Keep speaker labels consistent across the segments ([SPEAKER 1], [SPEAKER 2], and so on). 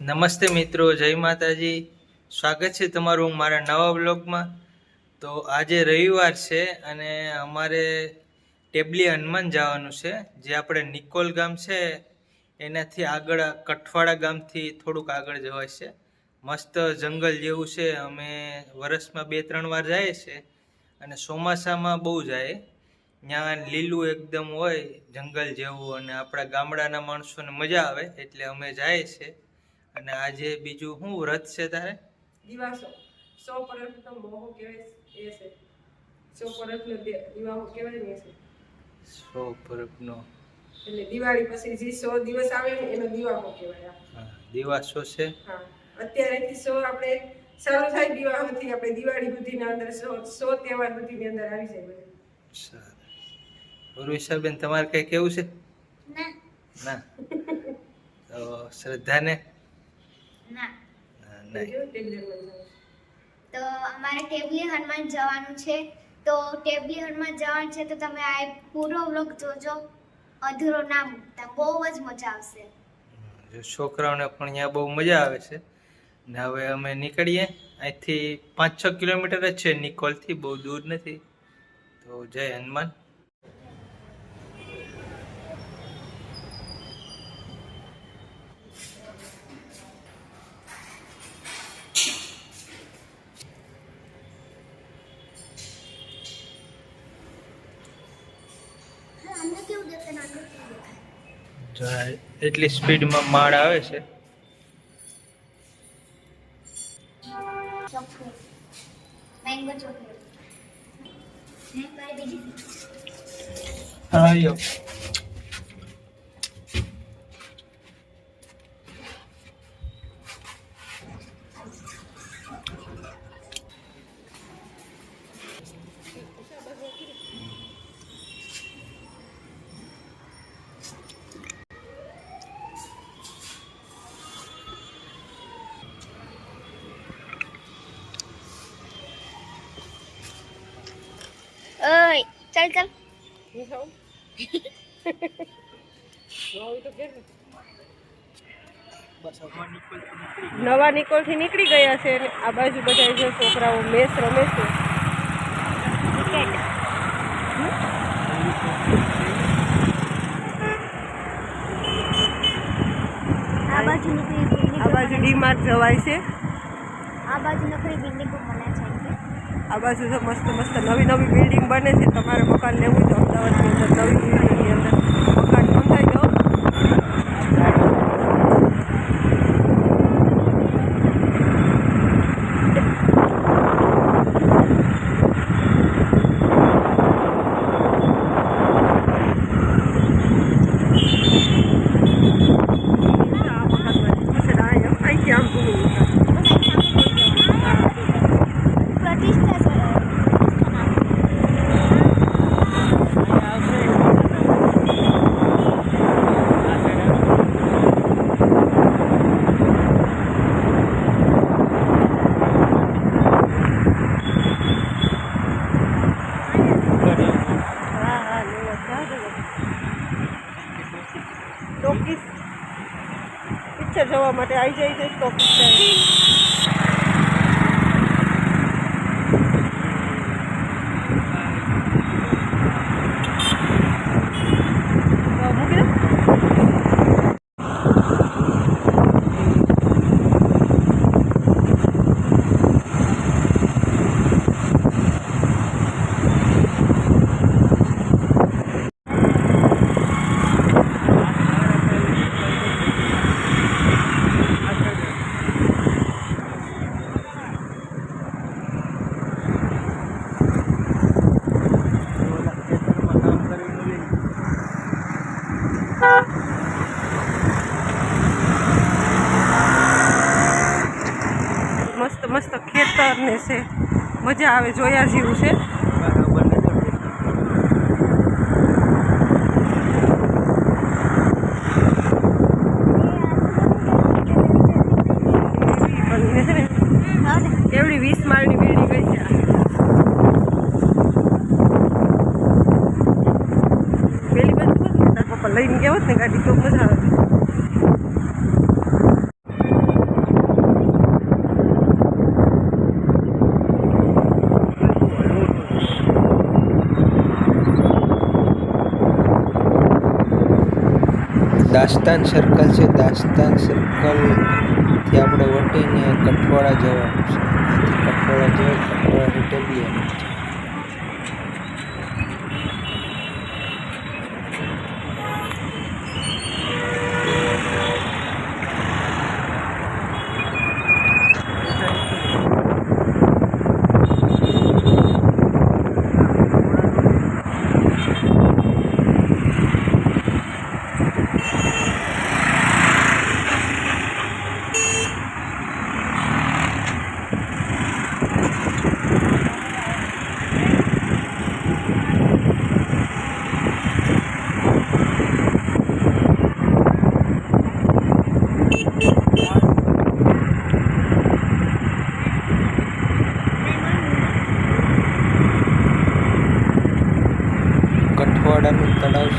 [SPEAKER 1] નમસ્તે મિત્રો, જય માતાજી. સ્વાગત છે તમારું મારા નવા બ્લોગમાં તો આજે રવિવાર છે અને અમારે ટેબલી હનુમાન જવાનું છે, જે આપણે નિકોલ ગામ છે. એનાથી આગળ કઠવાડા ગામથી થોડુંક આગળ જવાય છે. મસ્ત જંગલ જેવું છે. અમે વરસમાં બે, ત્રણ વાર જઈએ છે અને ચોમાસામાં બહુ જાય. ત્યાં લીલું એકદમ હોય, જંગલ જેવું અને આપણા ગામડાના માણસોને મજા આવે એટલે અમે જાય છે. અને આજે બીજું શું વ્રત છે તારે?
[SPEAKER 2] દિવાસો. સો પરતનો મોહ કહેવાય એ છે. સો પરતનો દિવાહો કહેવાય ને છે.
[SPEAKER 1] સો પરબનો
[SPEAKER 2] એટલે દિવાળી પછી જે સો દિવસ આવે ને એનો દિવાહો કહેવાય
[SPEAKER 1] હા, દિવાસો છે?
[SPEAKER 2] હા. અત્યારેથી સો આપણે ચાલુ થાય દિવાહોથી આપણે દિવાળી સુધીના અંદર સો સો તહેવાર સુધીની અંદર આવી જાય બધું.
[SPEAKER 1] સારું ઉર્વિશાબેન તમારે કઈ કેવું છે?
[SPEAKER 3] ના.
[SPEAKER 1] ના. તો શ્રદ્ધાને
[SPEAKER 3] ના.
[SPEAKER 1] નહીં.
[SPEAKER 3] તો અમારે ટેબલી હનુમાન જવાનું છે. તો ટેબલી હનુમાન જવાનું છે તો તમે આ પૂરો વ્લોગ જોજો. અધૂરો ના મૂકતા. બહુ જ મજા આવશે.
[SPEAKER 1] જો છોકરાઓને પણ અહીંયા બહુ મજા આવે છે. ને હવે અમે નીકળીએ. અહીંથી પાંચ છ કિલોમીટર જ છે નિકોલથી બહુ દૂર નથી. તો જય હનુમાન. જો એટલી સ્પીડમાં માળ આવે છે.
[SPEAKER 3] મેંગો ચોકલેટ હે કઈ બીજી
[SPEAKER 1] આયો
[SPEAKER 3] ઓય ચાલ ચાલ
[SPEAKER 2] હું ખાઉં? ન હોય તો કેમ? નવા નિકોલથી નીકળી ગયા છે અને આ બાજુ બધા જે છોકરાઓ મેચ રમે છે
[SPEAKER 3] આ બાજુ નીકળી બિલ્ડિંગ
[SPEAKER 2] આ બાજુ ડીમાર્ટ જવાય છે
[SPEAKER 3] આ બાજુ નકરી બિલ્ડિંગો બને છે
[SPEAKER 2] આ બાજુ તો મસ્ત મસ્ત નવી નવી બિલ્ડિંગ બને છે. તમારે મકાન લેવું તો અમદાવાદની અંદર નવી બિલ્ડિંગની અંદર મકાન નોંધાઈ જાઓ આ મકાનમાં છે ને અહીંયા અહીંથી આમ જૂનું મકાન.
[SPEAKER 3] પ્રતિષ્ઠા છે
[SPEAKER 2] હા હા લેવા જાજો. ટોકીસ પિક્ચર જોવા માટે આવી જાય છે ટોકીસ મૂકી દો મસ્ત મસ્ત ખેતર ને છે મજા આવે જોયા જેવું છે. એવડી વીસ માળની બિલ્ડિંગ ગઈ છે. પેલી બાજુ પપ્પા લઈને ગયા હોત ને ગાડી તો મજા આવે.
[SPEAKER 1] દાસ્તાન સર્કલ છે. દાસ્તાન સર્કલથી આપણે વટીને કઠવાડા જવાનું છે. કઠવાડા જઈ કઠવાડા ટેબલી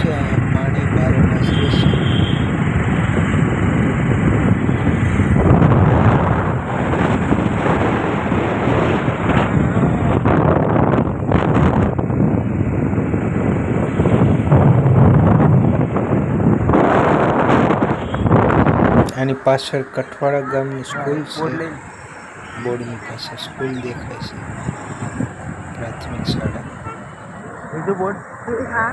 [SPEAKER 1] છે પાણી રહેશે આની પાછળ કઠવાડા ગામની સ્કૂલ છે. બોર્ડની પાસે સ્કૂલ દેખાય છે. પ્રાથમિક શાળા.
[SPEAKER 2] બીજું બોર્ડ? હા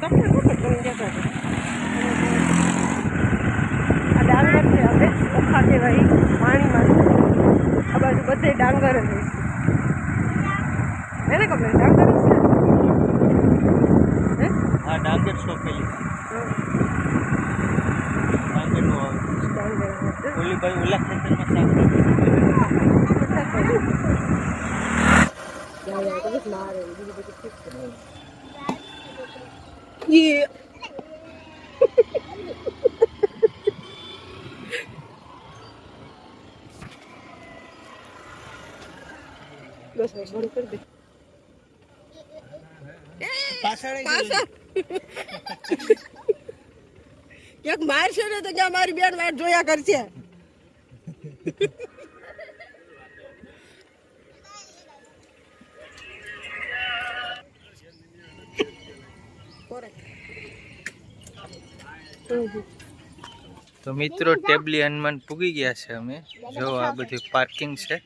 [SPEAKER 2] તમને શું ખબર તમે ક્યાં હતા? આ ડાંગર છે હવે ઓખા કહેવાય પાણીમાં આ બાજુ બધે ડાંગર જ હોય એને ખબર ડાંગર છે હે?
[SPEAKER 1] ડાંગર સોંપેલી
[SPEAKER 2] હા,
[SPEAKER 1] ડાંગરનું આવે. ઓલી ભાઈ ઓલા ખેતરમાં શાક
[SPEAKER 2] યા, યા, બસ. બસ કરી દે. ક્યાંક મારશે ને તો ક્યાં મારી બેન વાટ જોયા કરશે.
[SPEAKER 1] તો મિત્રો ટેબલી હનુમાન પૂગી ગયા છે અમે. જો આ બધી પાર્કિંગ છે.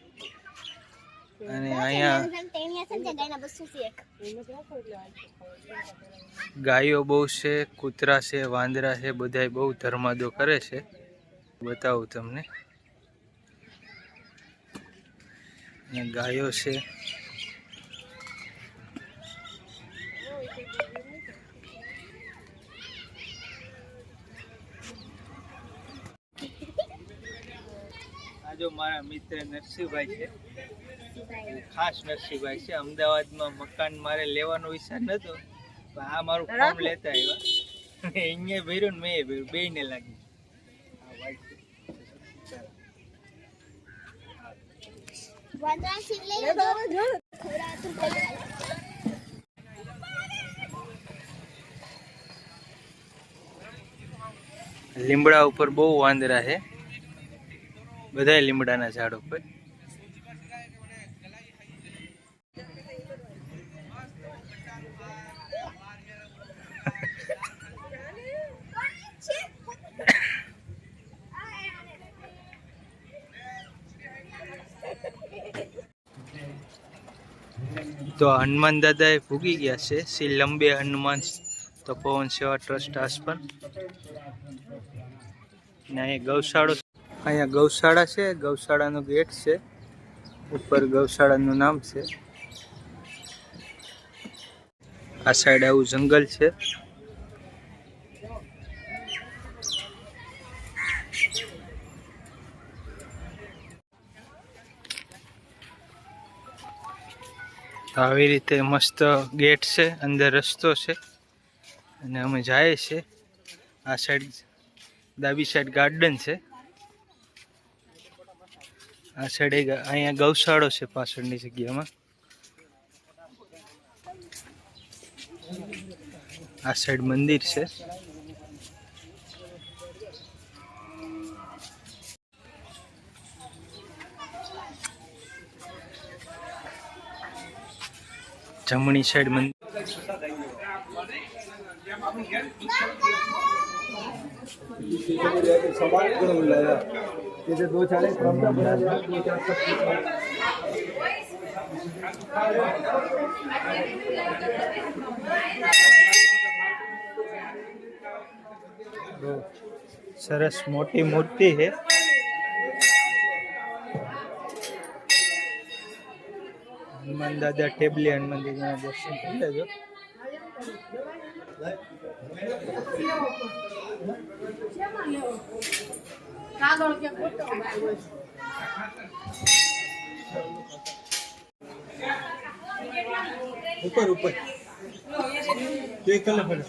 [SPEAKER 1] અને અહીંયા ગાયો બહુ છે કૂતરા છે વાંદરા છે બધાય બહુ ધર્માદો કરે છે. બતાવું તમને. ગાયો છે. આ જો મારા મિત્ર નરસિંહભાઈ છે. ખાસ નરસિંહભાઈ છે. અમદાવાદમાં મકાન મારે લેવાનો વિચાર નતો પણ આ મારું ફોર્મ લેતા આવ્યા. અહીંયા ભર્યું ને મેં ભર્યું. બે ને લાગી. લીમડા ઉપર બહુ વાંદરા છે. બધાય લીમડાના ઝાડ ઉપર. તો હનુમાન દાદા એ ભૂગી ગયા છે. શ્રી લંબે હનુમાન તપોવન સેવા ટ્રસ્ટ આસપાસ. ને અહીંયા ગૌશાળો અહીંયા ગૌશાળા છે. ગૌશાળાનો ગેટ છે. ઉપર ગૌશાળાનું નામ છે. આ સાઈડ આવું જંગલ છે. આવી રીતે મસ્ત ગેટ છે, અંદર રસ્તો છે. અને અમે જઈએ છીએ આ સાઈડ ડાબી સાઈડ ગાર્ડન છે. આ સાઈડ અહીંયા ગૌશાળો છે પાછળની જગ્યામાં. આ સાઈડ મંદિર છે. જમણી સાઈડ મંદિર
[SPEAKER 4] दो चार प्रॉब्लम बना दिया दो चार सब
[SPEAKER 1] બહુ સરસ મોટી મૂર્તિ છે હનુમાન દાદા ટેબલે હનુમાન દાદાના દર્શન કરી લેજો.
[SPEAKER 4] ઉપર ઉપર. એક કલર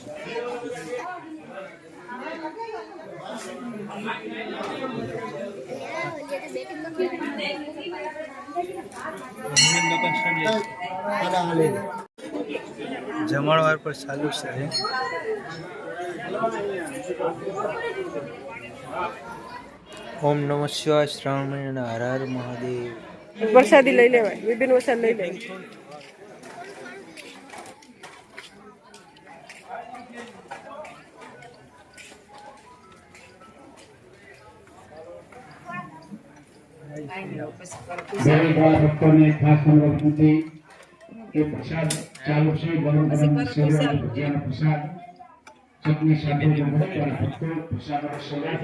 [SPEAKER 1] જમણવાર પર ચાલુ છે ઓમ નમઃ શિવાય શ્રાવણ મહિના હર મહાદેવ.
[SPEAKER 2] વરસાદી લઈ લેવાય, વિભિન્ન વરસાદ લઈ લેવાય
[SPEAKER 5] દરેક ભક્તોને ખાસ અનુરોધ નથી કે પ્રસાદ ચાલુ છે ગરમ ગરમ સેવા ભજીયાનો પ્રસાદ ચટણી સાથે જમવું પણ ભક્તો પ્રસાદનો સેવા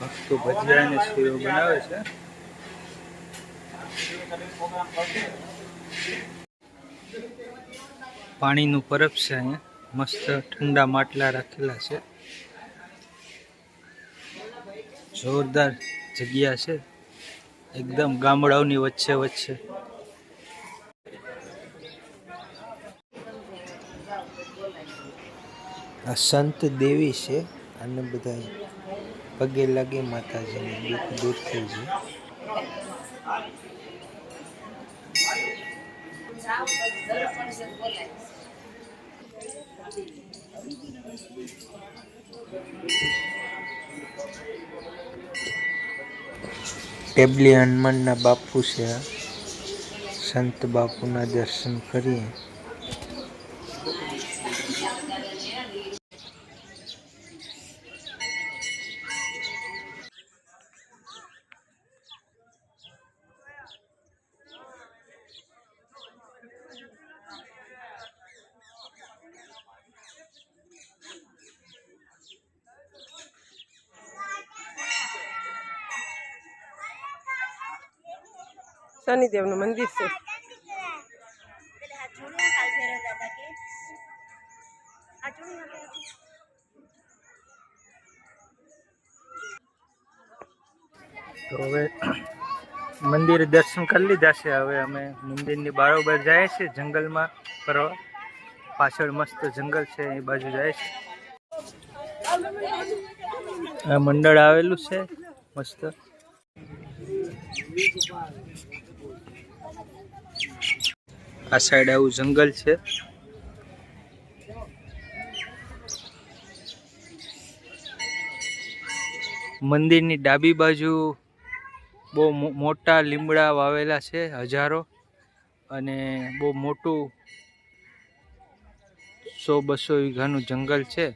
[SPEAKER 1] ભક્તો ભજીયા અને શીરો બનાવે છે. પાણીનું પરબ છે અહીંયા. મસ્ત ઠંડા માટલા રાખેલા છે. જોરદાર જગ્યા છે. એકદમ ગામડાઓની વચ્ચે વચ્ચે. આ સંત દેવી છે. અને બધા પગે લાગે માતાજીને દુઃખ દૂર થઈ જાય ટેબલી હનુમાનના બાપુ છે. સંત બાપુના દર્શન કરીએ.
[SPEAKER 2] શનિદેવનું મંદિર છે.
[SPEAKER 1] તો હવે મંદિરે દર્શન કરી લીધા છે. હવે અમે મંદિરની બારોબર જાય છે જંગલમાં ફરવા. પાછળ મસ્ત જંગલ છે. એ બાજુ જાય છે આ મંડળ આવેલું છે. મસ્ત. આ સાઈડ આવું જંગલ છે. મંદિરની ડાબી બાજુ બહુ મોટા લીમડા વાવેલા છે હજારો અને બહુ મોટું સો બસો વીઘાનું જંગલ છે.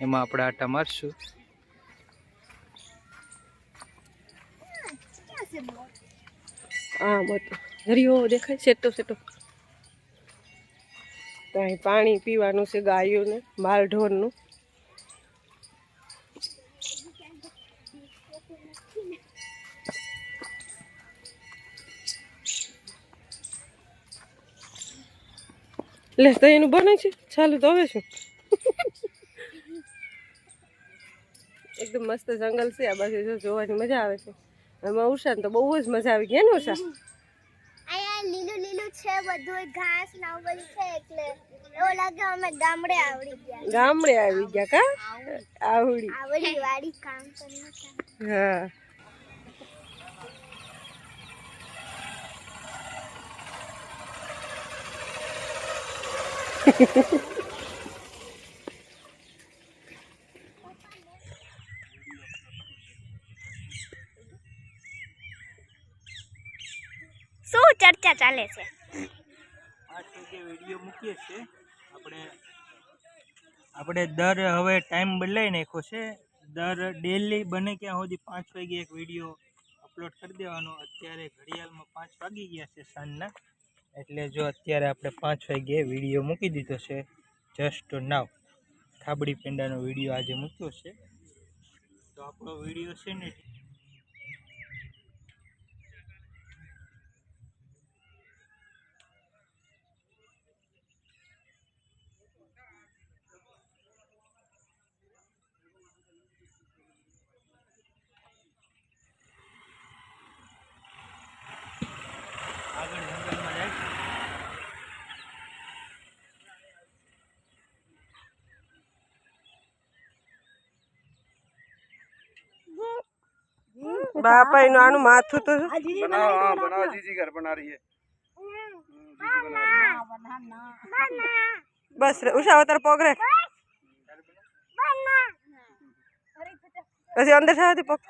[SPEAKER 1] એમાં આપણે આટા મારશું.
[SPEAKER 2] હા મોટો. હરિયો દેખાય સેટો સેટો. અહીં પાણી પીવાનું છે ગાયોને માલ ઢોરનું લે, તો એનું બને છે? ચાલુ, તો હવે શું? એકદમ મસ્ત જંગલ છે, આ બાજુ જોવાની મજા આવે છે. એમાં ઉષા ને તો બહુ જ મજા આવી ગયા ને ઉષા?
[SPEAKER 3] છે બધું ઘાસ ને આવું બધું છે એટલે એવું લાગે અમે ગામડે આવડી ગયા
[SPEAKER 2] ગામડે આવી ગયા કા? આવડી.
[SPEAKER 3] આવડી વાડી કામ કરી
[SPEAKER 2] હા.
[SPEAKER 3] શું ચર્ચા ચાલે છે?
[SPEAKER 1] પાંચ વાગે વીડિયો મૂકીએ છીએ. આપણે આપણે દર હવે ટાઈમ બદલાઈ નાખ્યો છે. દર ડેલી બને ક્યાં સુધી પાંચ વાગે એક વીડિયો અપલોડ કરી દેવાનો. અત્યારે ઘડિયાળમાં પાંચ વાગી ગયા છે સાંજના. એટલે જો અત્યારે આપણે પાંચ વાગે વીડિયો મૂકી દીધો છે જસ્ટ નાવ થાબડી પેંડાનો વીડિયો આજે મૂક્યો છે. તો આપણો વીડિયો છે ને આગળ જંગલમાં જાય છે
[SPEAKER 2] બાપા એનું આનું માથું તો બસ રે ઉષા અવતાર પોગ રે. પછી અંદર થાય પગ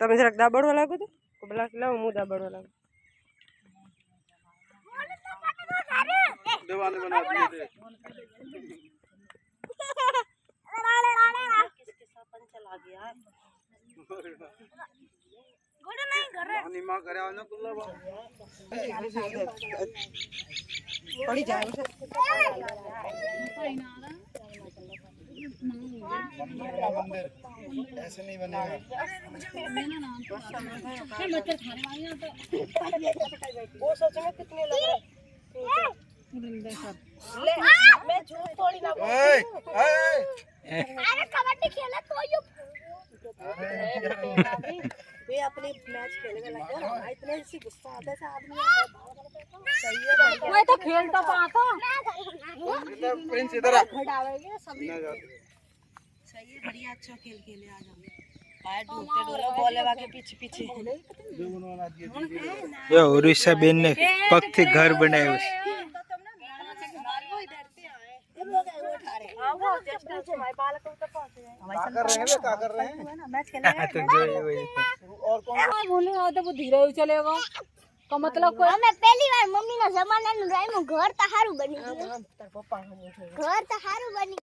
[SPEAKER 2] તમે જરાક દાબડવા લાગો તો. કબલા લાવો હું દાબડવા લાગુ.
[SPEAKER 4] દેવાને બનાવી દે किसके सापन चला गया गोड़ा नहीं घर है। पानी माँ करे ना कुल्ला पड़ी
[SPEAKER 2] जाए उसे
[SPEAKER 4] ऐसे नहीं बनेगा मच्छर खाने वाले
[SPEAKER 2] वो सच में कितने लग रहे हैं ले मैं झूठ थोड़ी ना
[SPEAKER 4] ओए ओए
[SPEAKER 3] अरे कबड्डी खेला तो यू
[SPEAKER 2] वे अपने मैच खेलने लगे ना इतने से गुस्सा आता है आदमी सही है मैं तो खेलता पाता
[SPEAKER 4] इधर प्रिंस इधर आ ना
[SPEAKER 2] सही है बढ़िया अच्छा खेल खेले आज हम पैर ढूंढते डोला बोले वाके पीछे पीछे
[SPEAKER 4] जो कर रहे हैं क्या कर रहे हैं
[SPEAKER 1] આ તો જોયું હોય.
[SPEAKER 4] और कौन
[SPEAKER 2] बोले तो वो धीरे चलेगा का मतलब
[SPEAKER 3] અમે પહેલી વાર મમ્મીના જમાનાનું રાયમું ઘર તો સારું બની ગયું ઘર તો સારું બની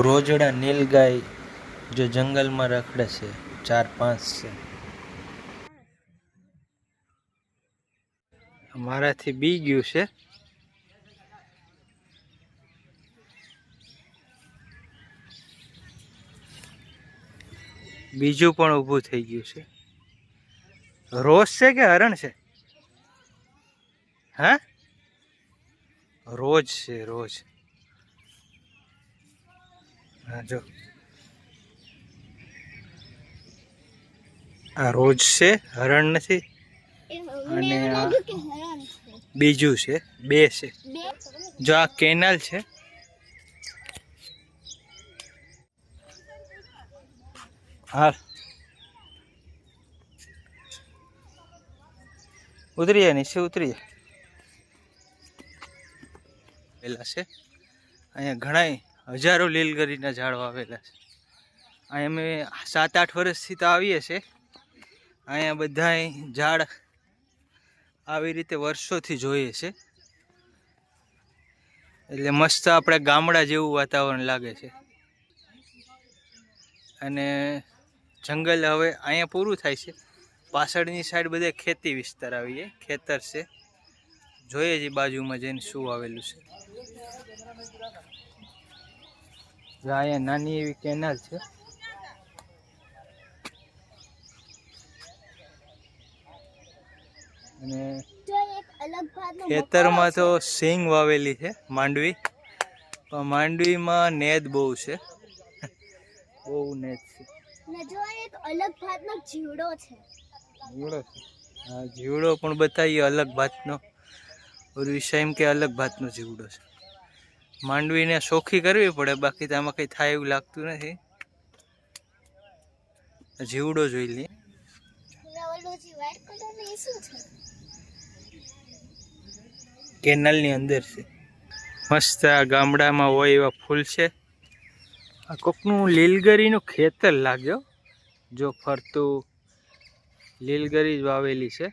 [SPEAKER 1] રોજડા નીલગાય જો જંગલમાં રખડે છે ચાર પાંચ છે મારાથી બી ગયું છે બીજું પણ ઊભું થઈ ગયું છે. રોજ છે કે હરણ છે? હા? રોજ છે રોજ. હા જો. આ રોજ છે હરણ નથી. અને બીજું છે બે છે. જો આ કેનાલ છે હા ઉતરીએ નીચે ઉતરીએ. પેલા છે. અહીંયા ઘણા હજારો લીલગરીના ઝાડો આવેલા છે. અહીંયા અમે સાત આઠ વર્ષથી તો આવીએ છીએ અહીંયા બધા ઝાડ આવી રીતે વર્ષોથી જોઈએ છે. એટલે મસ્ત આપણે ગામડા જેવું વાતાવરણ લાગે છે. અને જંગલ હવે અહીંયા પૂરું થાય છે. પાછળની સાઈડ બધે ખેતી વિસ્તાર આવી ખેતર છે. જોઈએ જ બાજુમાં જઈને શું આવેલું છે. અહીંયા નાની એવી કેનાલ છે. અને ખેતરમાં તો સિંગ વાવેલી છે, માંડવી. પણ માંડવીમાં નેદ બહુ છે. બહુ નેદ છે.
[SPEAKER 3] ને જો એક અલગ ભાતનો જીવડો છે.
[SPEAKER 1] જીવડો હા જીવડો પણ બતાવીએ અલગ ભાતનો. ઓલું વિષય એમ કે અલગ ભાતનો જીવડો છે. માંડવીને સોખી કરવી પડે બાકી તો આમાં કંઈ થાય એવું લાગતું નથી. જીવડો જોઈ લઈએ કેનલની અંદર છે. મસ્ત આ ગામડામાં હોય એવા ફૂલ છે. આ કોકનું લીલગરીનું ખેતર લાગ્યો. જો ફરતું લીલગરી જ વાવેલી છે.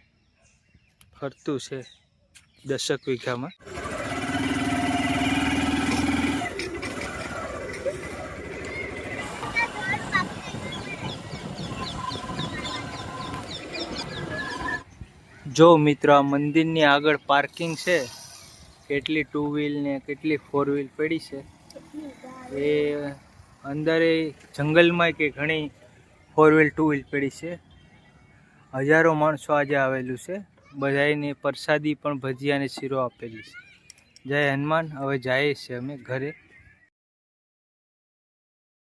[SPEAKER 1] ફરતું છે દશક વીઘામાં. જો મિત્રો મંદિરની આગળ પાર્કિંગ છે. કેટલી ટુ વ્હીલ ને કેટલી ફોર વ્હીલ પડી છે. એ અંદર જંગલમાં કે ઘણી ફોર વ્હીલ, ટુ વ્હીલ પડી છે. હજારો માણસો આજે આવેલું છે. બધાને પ્રસાદી પણ ભજીયા અને શીરો આપેલી છે. જય હનુમાન, હવે જઈએ છીએ અમે ઘરે.